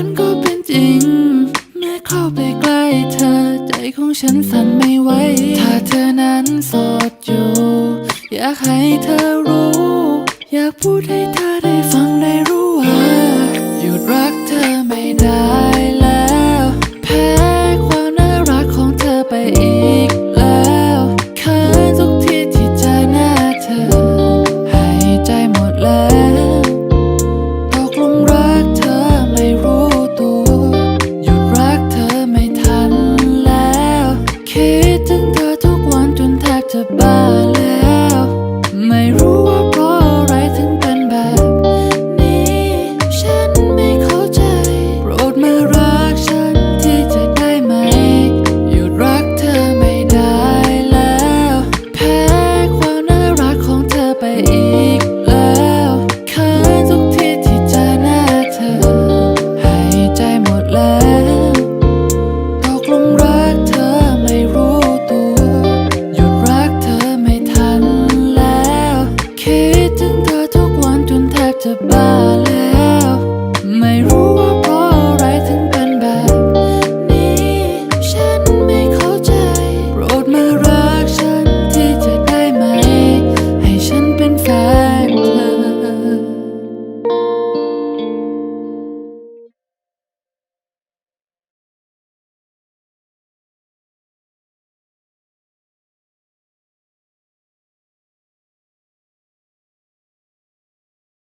ฝันก็เป็นจริง แม้เข้าไปใกล้เธอ ใจของฉันสั่นไม่ไหว ถ้าเธอนั้นสดอยู่ อยากให้เธอรู้ อยากพูดให้เธอได้ฟังได้รู้ว่า หยุดรักเธอไม่ได้แล้ว แพ้ความน่ารักของเธอไปอีกแล้วเขิทุกทีที่เจอหน้าเธอหายใจหมดแล้ว เมื่อไร